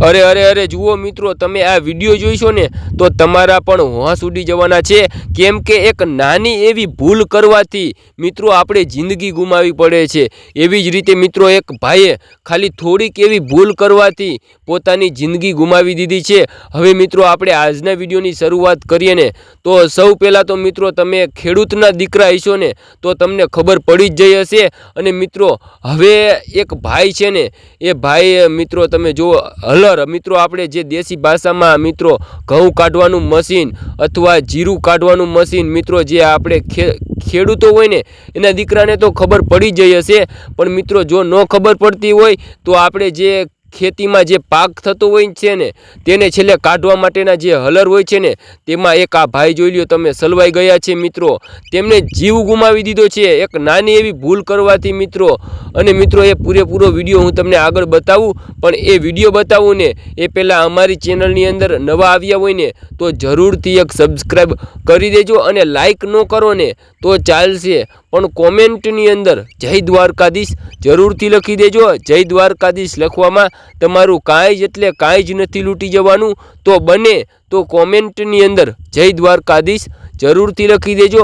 અરે અરે અરે, જુઓ મિત્રો, તમે આ વીડિયો જોઈશો ને, તો તમારા પણ હોંશ ઉડી જવાના છે. કેમ કે એક નાની એવી ભૂલ કરવાથી, મિત્રો, આપણે જિંદગી ગુમાવી પડે છે. એવી જ રીતે, મિત્રો, એક ભાઈએ ખાલી થોડીક એવી ભૂલ કરવાથી પોતાની જિંદગી ગુમાવી દીધી છે. હવે, મિત્રો, આપણે આજના વિડીયોની શરૂઆત કરીએ ને, તો સૌ પહેલાં તો, મિત્રો, તમે ખેડૂતના દીકરા હશો ને, તો તમને ખબર પડી જ જઈ હશે. અને, મિત્રો, હવે એક ભાઈ છે ને, એ ભાઈ મિત્રો, તમે જુઓ હલર મિત્રો, આપણે જે દેશી ભાષામાં, મિત્રો, ઘઉં કાઢવાનું મશીન અથવા જીરું કાઢવાનું મશીન, મિત્રો, જે આપણે ખેડૂતો હોય ને, એના દીકરાને તો ખબર પડી જઈ હશે. પણ મિત્રો, જો ન ખબર પડતી હોય, તો આપણે જે ખેતીમાં જે પાક થતો હોય છે ને, તેને છેલ્લે કાઢવા માટેના જે હલર હોય છે ને, તેમાં એક આ ભાઈ જોઈ લ્યો, તમે સલવાઈ ગયા છે મિત્રો. તેમણે જીવ ગુમાવી દીધો છે. એક નાની એવી ભૂલ કરવાથી મિત્રો, અને મિત્રો, એ પૂરેપૂરો વીડિયો હું તમને આગળ બતાવું, પણ એ વીડિયો બતાવું ને, એ પહેલાં અમારી ચેનલની અંદર નવા આવ્યા હોય ને, તો જરૂરથી એક સબસ્ક્રાઈબ કરી દેજો અને લાઈક ન કરો ને, તો ચાલશે. પણ કોમેન્ટની અંદર જય દ્વારકાધીશ જરૂરથી લખી દેજો. જય દ્વારકાધીશ લખવામાં તમારું કાંઈ જ એટલે કાંઈ જ નથી લૂંટી જવાનું. તો બને તો કોમેન્ટની અંદર જય દ્વારકાધીશ જરૂરથી લખી દેજો.